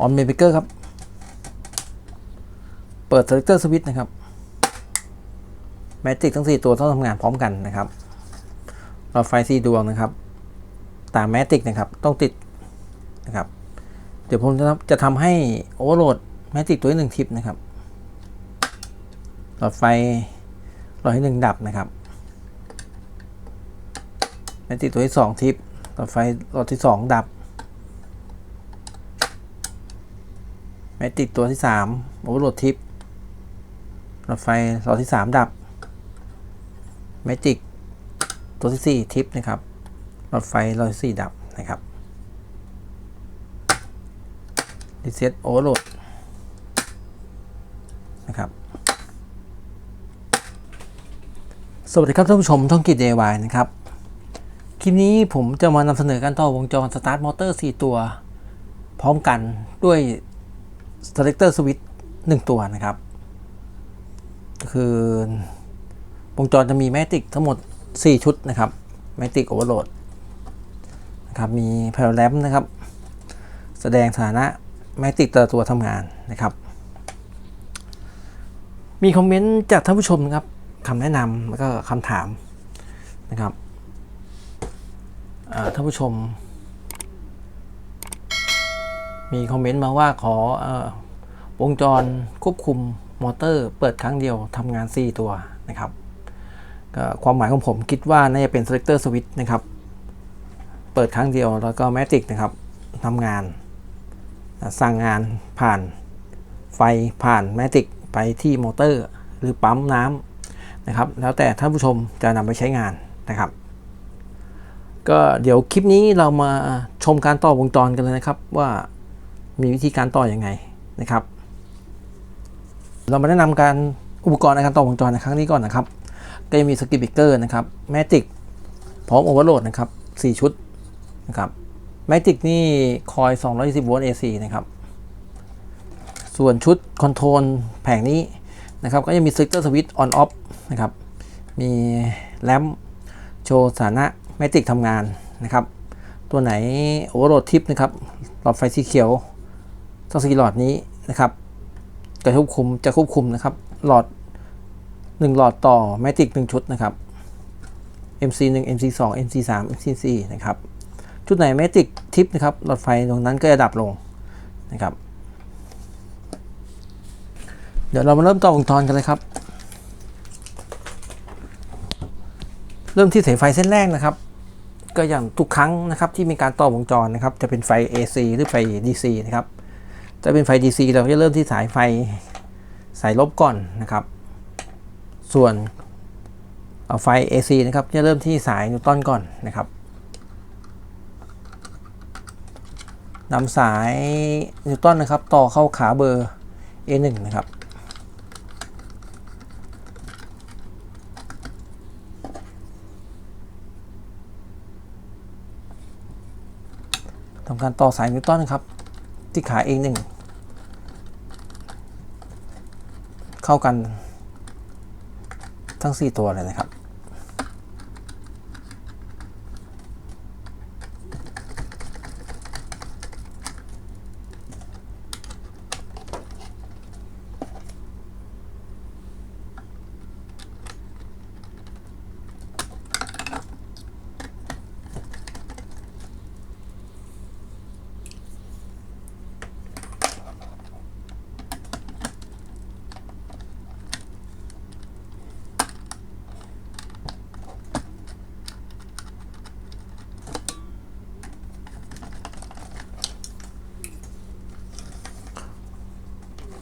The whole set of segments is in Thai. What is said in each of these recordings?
ออนเมเบเกอร์ครับ เปิด selector switch นะครับแมจิกทั้ง 4 ตัวต้องทำงานพร้อมกันนะครับหลอดไฟ4ดวงนะครับ ตามแมจิกนะครับต้องติดนะครับ เดี๋ยวผมจะจะทำให้โอเวอร์โหลดแมจิกตัวที่หนึ่งทิปนะครับ หลอดไฟหลอดที่หนึ่งดับนะครับแมจิกตัวที่สองทิปหลอดไฟหลอดที่สองดับ มจิกตัวที่สามโอเวอร์โหลดทิปหลอดไฟหลอที่สามดับแมจิกตัวที่สี่ทิปนะครับหลอดไฟหลอดที่สี่ดับนะครับรีเซ็ตโอเวอร์โหลดนะครับสวัสดีครับท่านผู้ชมท่องกิจ DIY นะครับ คลิปนี้ผมจะมานำเสนอการต่อวงจรสตาร์ทมอเตอร์ 4 ตัว พร้อมกันด้วย selector switch 1ตัวนะครับ ก็คือวงจรจะมีแมติกทั้งหมด 4 ชุดนะครับแมติกโอเวอร์โหลดนะครับมี p a r a l a m p นะครับ แสดงฐานะแมติกแต่ละตัวทำงานนะครับ มีคอมเมนต์จากท่านผู้ชมครับคำแนะนำแล้วก็คำถามนะครับท่านผู้ชม มีคอมเมนต์มาว่าขออวงจรควบคุมมอเตอร์ เปิดครั้งเดียวทำงาน 4 ตัวนะครับความหมายของผมคิดว่าน่าจะเป็น selector switch นะครับ เปิดครั้งเดียวแล้วก็ magic นะครับทำงาน สั่งงานผ่านไฟผ่านแมติกไปที่มอเตอร์ หรือปั๊มน้ำนะครับ แล้วแต่ท่านผู้ชมจะนำไปใช้งานนะครับ ก็เดี๋ยวคลิปนี้เรามาชมการต่อวงจรกันเลยนะครับว่า มีวิธีการต่ออยังไงนะครับ เรามาแนะนำการอุปกรณ์ในการต่อวงจรในครั้งนี้ก่อนนะครับ ก็จะมีสกิปปิเกอร์นะครับแมติกพร้อมโอเวอร์โหลดนะครับ4ชุดนะครับแมจิกนี่คอย 220โวลต์ AC นะครับ ส่วนชุดคอนโทรลแผงนี้นะครับ ก็จะมี Selector Switch On Off นะครับ มีแรมโชว์สถานะแมจิกทำงานนะครับ ตัวไหน Overload Tip นะครับ หลอดไฟสีเขียว ทั้งสีหลอดนี้นะครับจะควบคุมจะควบคุมนะครับหลอด 1 หลอดต่อแมจิก1ชุดนะครับ MC 1 MC 2 MC 3 MC 4 นะครับชุดไหนแมจิกทิปนะครับหลอดไฟตรงนั้นก็จะดับลงนะครับ เดี๋ยวเรามาเริ่มต่อวงจรกันเลยครับ เริ่มที่สายไฟเส้นแรกนะครับ ก็อย่างทุกครั้งนะครับที่มีการต่อวงจรนะครับ จะเป็นไฟ AC หรือไฟ DC นะครับ จะเป็นไฟ DC เราจะเริ่มที่สายไฟสายลบก่อนนะครับ ส่วนเอาไฟ AC นะครับจะเริ่มที่สายนิวตันก่อนนะครับนำสายนิวตันนะครับ ต่อเข้าขาเบอร์ A1 นะครับทำการต่อสายนิวตันนะครับ ที่ขา A1 เข้ากันทั้ง 4 ตัวเลยนะครับ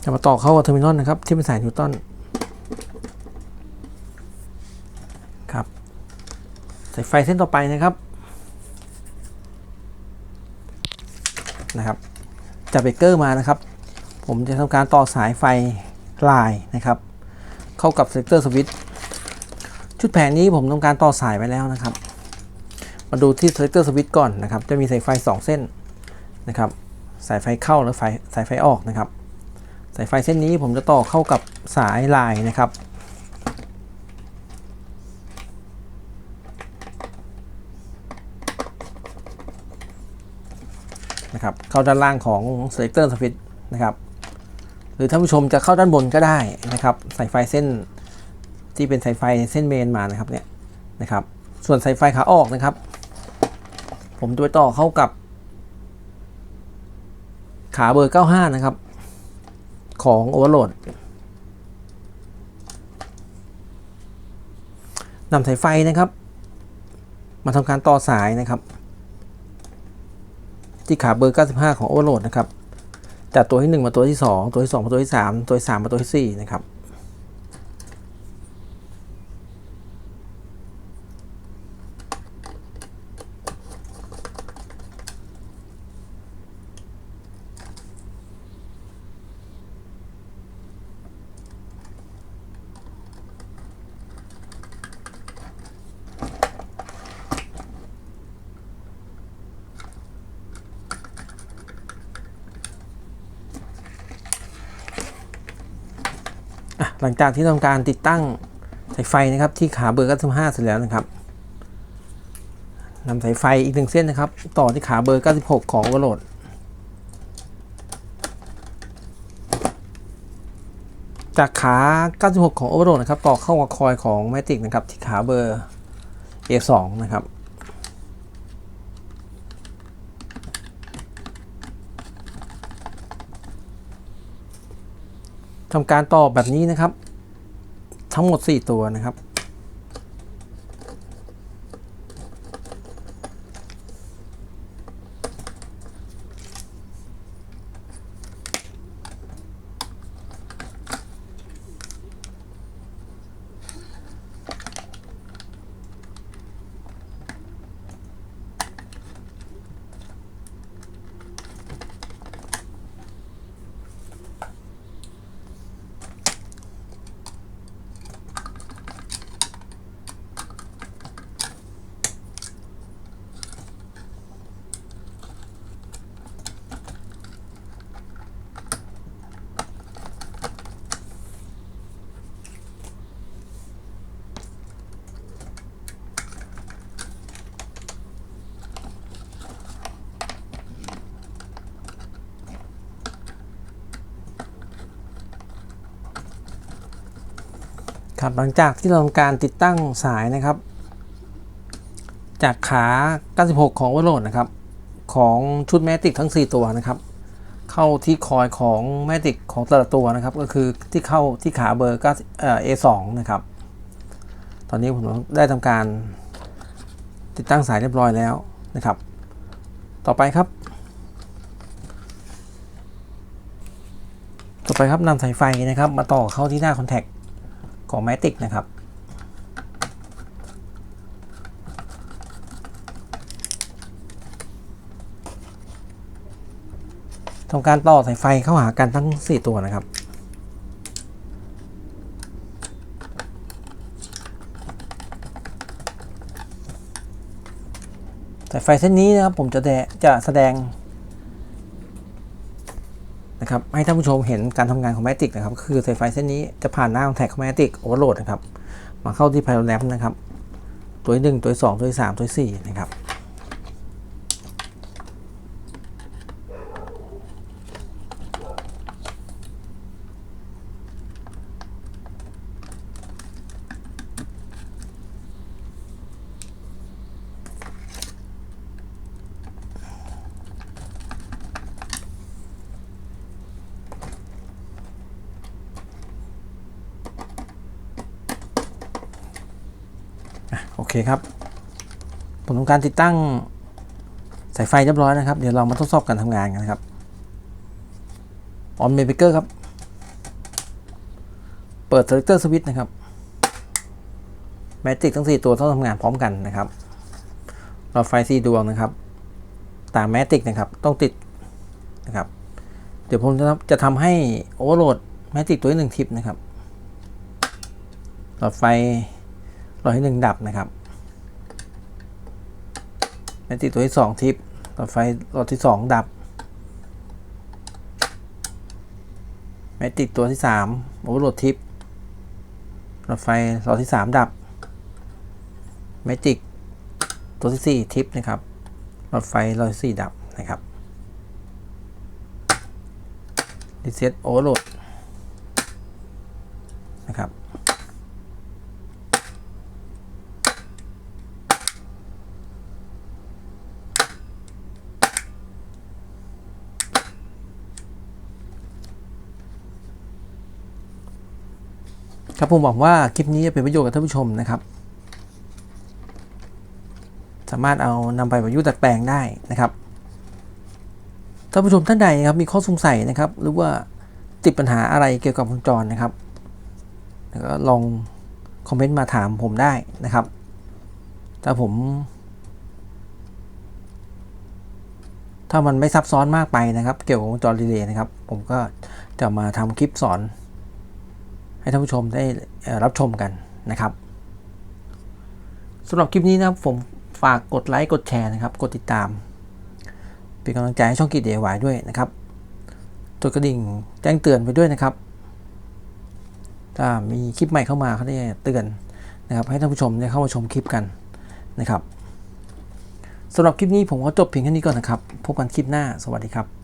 จะมาต่อเข้ากับเทอร์มินอลนะครับ ที่เป็นสายนิวตันครับสายไฟเส้นต่อไปนะครับนะครับจากเบรกเกอร์มานะครับ ผมจะทำการต่อสายไฟลายนะครับ เข้ากับเซกเตอร์สวิตชุดแผงนี้ผมทำการต่อสายไว้แล้วนะครับ มาดูที่เซกเตอร์สวิตช์ก่อนนะครับ จะมีสายไฟ 2 เส้นนะครับ สายไฟเข้าและไฟสายไฟออกนะครับ สายไฟเส้นนี้ผมจะต่อเข้ากับสายลายนะครับ นะครับเข้าด้านล่างของ selector switch นะครับหรือท่านผู้ชมจะเข้าด้านบนก็ได้นะครับ สายไฟเส้นที่เป็นสายไฟเส้นเมนมานะครับเนี่ยนะครับ ส่วนสายไฟขาออกนะครับ ผมจะไปต่อเข้ากับขาเบอร์ 95 นะครับ ของ Overload นำสายไฟนะครับ มาทำการต่อสายนะครับ ที่ขาเบอร์ 95 ของ Overload นะครับ จากตัวที่ 1 มาตัวที่ 2 ตัวที่ 2 มาตัวที่ 3 ตัวที่ 3 มาตัวที่ 4 นะครับ อะหลังจากที่ทำการติดตั้งสายไฟนะครับ ที่ขาเบอร์95เสร็จแล้วนะครับนำสายไฟอีกหนึ่งเส้นนะครับ ต่อที่ขาเบอร์ 96 ของ Overload จากขา 96 ของ Overload นะครับ ต่อเข้ากับคอยของ Matic นะครับ ที่ขาเบอร์ A2 นะครับ ทำการต่อแบบนี้นะครับ ทั้งหมด 4 ตัวนะครับ ครับหลังจากที่เราทำการติดตั้งสายนะครับ จากขา 96 ของ Overload นะครับ ของชุดแมติกทั้ง 4 ตัวนะครับ เข้าที่คอยของแมติกของแต่ละตัวนะครับ ก็คือที่เข้าที่ขาเบอร์9เอ่อ A2 นะครับ ตอนนี้ผมได้ทำการติดตั้งสายเรียบร้อยแล้วนะครับ ต่อไปครับ ต่อไปครับนำสายไฟนะครับ มาต่อเข้าที่หน้าคอนแทค ของ Matic นะครับ ทำการต่อสายไฟเข้าหากันทั้ง 4 ตัวนะครับสายไฟเส้นนี้นะครับผมจะแดจะแสดง นะครับให้ท่านผู้ชมเห็นการทำงานของแมติกนะครับคือสายไฟเส้นนี้จะผ่านหน้าของแท็กของ Matic Overload นะครับมาเข้าที่ไพโรแลมนะครับ ตัวที่งตัวที่2ตัวที่3ตัวที่4นะครับ เคครับ ผมทำการติดตั้งสายไฟเรียบร้อยนะครับ เดี๋ยวเรามาทดสอบการทำงานกันนะครับออนเมเบเกอร์ครับ เปิด selector switch นะครับ แมจิกทั้ง 4 ตัวต้องทำงานพร้อมกันนะครับหลอดไฟ4ดวงนะครับ ตามแมจิกนะครับ ต้องติดนะครับ เดี๋ยวผมจะจะทำให้โอเวอร์โหลดแมจิกตัวที่หนึ่งทิปนะครับ หลอดไฟหลอดที่หนึ่งดับนะครับ นติกตัวที่สองทิปหลอดไฟหลอดที่สองดับแมติกตัวที่สามโอเวอร์โหลดทิปหลอดไฟหลอดที่สามดับแมติกตัวที่สี่ทิปนะครับหลอดไฟหลอดที่สี่ดับนะครับรีเซ็ตโอเวอร์โหลด ครับผมหวังว่าคลิปนี้จะเป็นประโยชน์กับท่านผู้ชมนะครับ สามารถเอานำไปประยุกต์ดัดแปลงได้นะครับท่านผู้ชมท่านใดนะครับมีข้อสงสัยนะครับ หรือว่าติดปัญหาอะไรเกี่ยวกับวงจรนะครับแล้วก็ลองคอมเมนต์มาถามผมได้นะครับถ้าผม ถ้ามันไม่ซับซ้อนมากไปนะครับ เกี่ยวกับวงจรรีเลย์นะครับ ผมก็จะมาทำคลิปสอน ให้ท่านผู้ชมได้รับชมกันนะครับสำหรับคลิปนี้นะครับผมฝากกดไลค์กดแชร์นะครับกดติดตาม เป็นกำลังใจให้ช่องกีดเดวายด้วยนะครับกดกระดิ่งแจ้งเตือนไปด้วยนะครับถ้ามีคลิปใหม่เข้ามาเขาได้เตือนนะครับ ให้ท่านผู้ชมได้เข้ามาชมคลิปกันนะครับสำหรับคลิปนี้ผมก็จบเพียงแค่นี้ก่อนนะครับ พบกันคลิปหน้า สวัสดีครับ